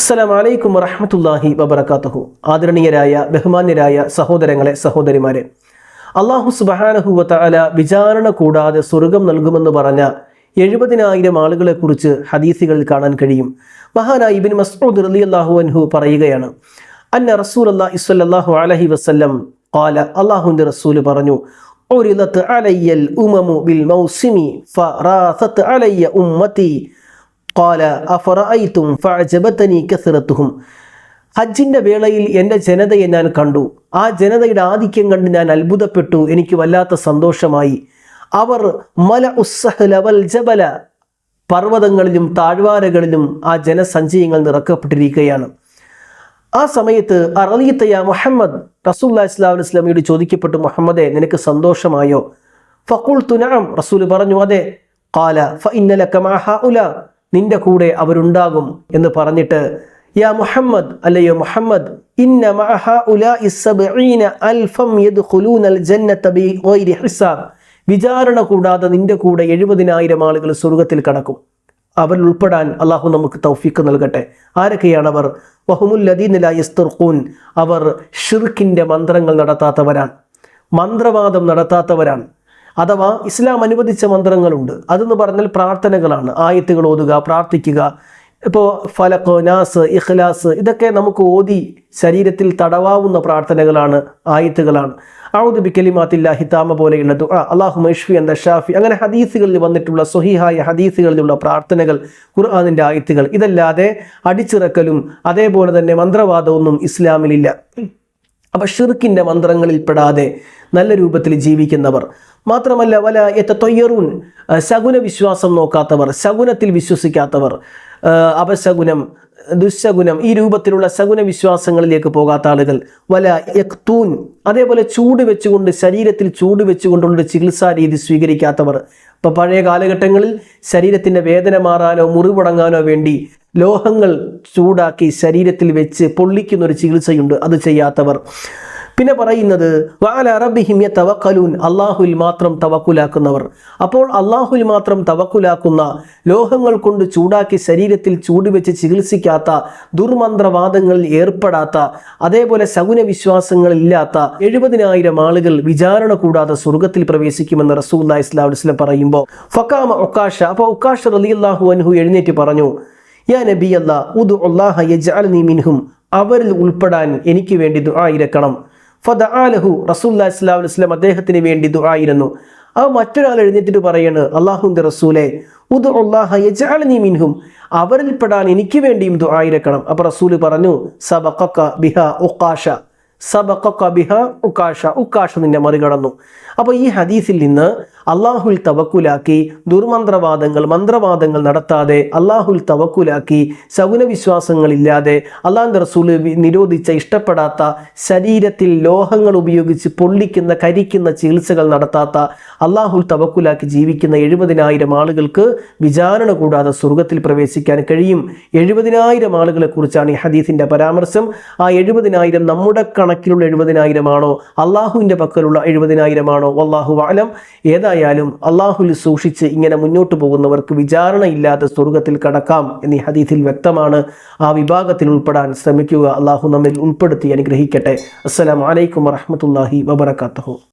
അസ്സലാം വലൈക്കും വറഹമത്തല്ലാഹി വബർക്കാത്തഹു ആദരണീയരായ ബഹുമാന്യരായ സഹോദരങ്ങളെ സഹോദരിമാരെ. അള്ളാഹു സുബഹാനഹുവല വിചാരണ കൂടാതെ സ്വർഗം നൽകുമെന്ന് പറഞ്ഞ എഴുപതിനായിരം ആളുകളെക്കുറിച്ച് ഹദീസുകളിൽ കാണാൻ കഴിയും. മഹാനായ ഇബിൻ മസ്ഊദ് റലി അള്ളാഹു അൻഹു പറയുകയാണ് അന്ന റസൂൽ അള്ളാഹ് ഇസ്വൽ അള്ളാഹു അലഹി വസ്ല്ലം കാല അള്ളാഹുവിന്റെ റസൂൽ പറഞ്ഞു ഒരു അലയ്യൽ ഉമമു ബിൽ മൗസിമി ഫറാസത്ത് അലയ്യ ഉമ്മത്തി ഖാല അഫറഅയ്തും ഫഅജബതനി വേളയിൽ എന്റെ ജനതയെ ഞാൻ കണ്ടു. ആ ജനതയുടെ ആധിക്യം കണ്ട് ഞാൻ അത്ഭുതപ്പെട്ടു. എനിക്ക് വല്ലാത്ത സന്തോഷമായി. അവർ മല ഉസ്സഹലവൽ ജബല. പർവതങ്ങളിലും താഴ്വാരകളിലും ആ ജനസഞ്ചയങ്ങൾ നിറക്കപ്പെട്ടിരിക്കുകയാണ്. ആ സമയത്ത് അറിയത്തയ മുഹമ്മദ് റസൂല്ലാ ഇസ്ലാമിയോട് ചോദിക്കപ്പെട്ടു മുഹമ്മദെ നിനക്ക് സന്തോഷമായോ? ഫക്കുൾ തുനാം റസൂൽ പറഞ്ഞു അതെ. കാല ഫ ഇന്നലക്കമാഹ നിന്റെ കൂടെ അവരുണ്ടാകും എന്ന് പറഞ്ഞിട്ട് യാ മുഹമ്മദ് അല്ലയോ മുഹമ്മദ് വിചാരണ കൂടാതെ നിന്റെ കൂടെ എഴുപതിനായിരം ആളുകൾ സ്വർഗത്തിൽ കടക്കും. അവർ ഉൾപ്പെടാൻ അള്ളാഹു നമുക്ക് തൗഫീക്ക് നൽകട്ടെ. ആരൊക്കെയാണ് അവർ വഹുമുല്ലദീൻ അവർ ഷിർക്കിന്റെ മന്ത്രങ്ങൾ നടത്താത്തവരാണ്. മന്ത്രവാദം നടത്താത്തവരാണ്. അഥവാ ഇസ്ലാം അനുവദിച്ച മന്ത്രങ്ങളുണ്ട്. അതെന്ന് പറഞ്ഞാൽ പ്രാർത്ഥനകളാണ്. ആയത്തുകൾ ഓതുക പ്രാർത്ഥിക്കുക. ഇപ്പോൾ ഫലക് നാസ് ഇഖ്ലാസ് ഇതൊക്കെ നമുക്ക് ഓതി ശരീരത്തിൽ തടവാവുന്ന പ്രാർത്ഥനകളാണ് ആയത്തുകളാണ്. ഔദ് ബിക്കലിമാത്തില്ലാഹി ഹിതാമ പോലെയുള്ള ദുആ അള്ളാഹു മൈഷ്ഫി അന്ത ഷാഫി. അങ്ങനെ ഹദീസുകളിൽ വന്നിട്ടുള്ള സുഹിഹായ ഹദീസുകളിലുള്ള പ്രാർത്ഥനകൾ ഖുർആാനിന്റെ ആയത്തുകൾ ഇതല്ലാതെ അടിച്ചിറക്കലും അതേപോലെ തന്നെ മന്ത്രവാദമൊന്നും ഇസ്ലാമിലില്ല. അപ്പം ഷിർക്കിന്റെ മന്ത്രങ്ങളിൽ പെടാതെ നല്ല രൂപത്തിൽ ജീവിക്കുന്നവർ മാത്രമല്ല വല എത്ത തൊയ്യറൂൻ ശകുന വിശ്വാസം നോക്കാത്തവർ സഗുനത്തിൽ വിശ്വസിക്കാത്തവർ അപശകുനം ദുശകുനം ഈ രൂപത്തിലുള്ള ശകുന വിശ്വാസങ്ങളിലേക്ക് പോകാത്ത ആളുകൾ വല യക്തൂൻ അതേപോലെ ചൂട് വെച്ചുകൊണ്ട് ശരീരത്തിൽ ചൂട് വെച്ചുകൊണ്ടുള്ള ചികിത്സാ രീതി സ്വീകരിക്കാത്തവർ. ഇപ്പോൾ പഴയ കാലഘട്ടങ്ങളിൽ ശരീരത്തിന്റെ വേദന മാറാനോ മുറിവുടങ്ങാനോ വേണ്ടി ലോഹങ്ങൾ ചൂടാക്കി ശരീരത്തിൽ വെച്ച് പൊള്ളിക്കുന്ന ഒരു ചികിത്സയുണ്ട് അത് ചെയ്യാത്തവർ. പിന്നെ പറയുന്നത് വാല അറബിഹിമ്യ തവക്കലൂൻ അള്ളാഹുൽ മാത്രം തവക്കുലാക്കുന്നവർ. അപ്പോൾ അള്ളാഹുൽ മാത്രം തവക്കുലാക്കുന്ന ലോഹങ്ങൾ കൊണ്ട് ചൂടാക്കി ശരീരത്തിൽ ചൂടുവെച്ച് ചികിത്സിക്കാത്ത ദുർമന്ത്രവാദങ്ങളിൽ ഏർപ്പെടാത്ത അതേപോലെ ശകുന വിശ്വാസങ്ങളില്ലാത്ത എഴുപതിനായിരം ആളുകൾ വിചാരണ കൂടാതെ സ്വർഗത്തിൽ പ്രവേശിക്കുമെന്ന് റസൂല്ലാ ഇസ്ലാം ഇസ്ലാം പറയുമ്പോൾ ഫക്കാമ ഒക്കാഷ അപ്പോൾ ഒക്കാഷ റലിയല്ലാഹു അൻഹു എഴുന്നേറ്റ് പറഞ്ഞു യാ നബി അല്ലാ ഉദ് അള്ളാഹ യജഅൽനി മിൻഹും അവരിൽ ഉൾപ്പെടാൻ എനിക്ക് വേണ്ടി ദുആയിരക്കണം ഫദആലഹു റസൂല്ലാ ഇസ്ലാം അദ്ദേഹത്തിന് വേണ്ടി ദുആയിരുന്നു. അവ മറ്റൊരാൾ എഴുന്നേറ്റിട്ട് പറയാണ് അള്ളാഹുന്റെ റസൂലെ ഉദു യജഅൽനി മിൻഹും അവരിൽപ്പെടാൻ എനിക്ക് വേണ്ടിയും ദുആയിരക്കണം അപ്പോൾ റസൂൽ പറഞ്ഞു സബഖക ബിഹ ഉക്കാഷ സബഖക ബിഹ ഉക്കാഷ ഉക്കാഷ നിന്നെ മറികടന്നു. അപ്പോൾ ഈ ഹദീസിൽ നിന്ന് അള്ളാഹുൽ തവക്കുലാക്കി ദുർമന്ത്രവാദങ്ങൾ മന്ത്രവാദങ്ങൾ നടത്താതെ അള്ളാഹുൽ തവക്കുലാക്കി ശകുന വിശ്വാസങ്ങളില്ലാതെ അള്ളാഹു റസൂൽ നിരോധിച്ച ഇഷ്ടപ്പെടാത്ത ശരീരത്തിൽ ലോഹങ്ങൾ ഉപയോഗിച്ച് പൊള്ളിക്കുന്ന കരിക്കുന്ന ചികിത്സകൾ നടത്താത്ത അള്ളാഹുൽ തവക്കുലാക്കി ജീവിക്കുന്ന എഴുപതിനായിരം ആളുകൾക്ക് വിചാരണ കൂടാതെ സ്വർഗത്തിൽ പ്രവേശിക്കാൻ കഴിയും. എഴുപതിനായിരം ആളുകളെ കുറിച്ചാണ് ഈ ഹദീസിന്റെ പരാമർശം. ആ എഴുപതിനായിരം നമ്മുടെ കണക്കിലുള്ള എഴുപതിനായിരമാണോ? അള്ളാഹുവിന്റെ പക്കലുള്ള എഴുപതിനായിരമാണോ? അള്ളാഹു ആലം ഏതായാലും അള്ളാഹുൽ സൂക്ഷിച്ച് ഇങ്ങനെ മുന്നോട്ട് പോകുന്നവർക്ക് വിചാരണയില്ലാതെ സ്വർഗത്തിൽ കടക്കാം എന്നീ ഹദീഥിൽ വ്യക്തമാണ്. ആ വിഭാഗത്തിൽ ഉൾപ്പെടാൻ ശ്രമിക്കുക. അള്ളാഹു നമ്മിൽ ഉൾപ്പെടുത്തി അനുഗ്രഹിക്കട്ടെ. അസ്സലാം വലൈക്കും വറഹമത്തല്ലാഹി വബർക്കാത്തഹു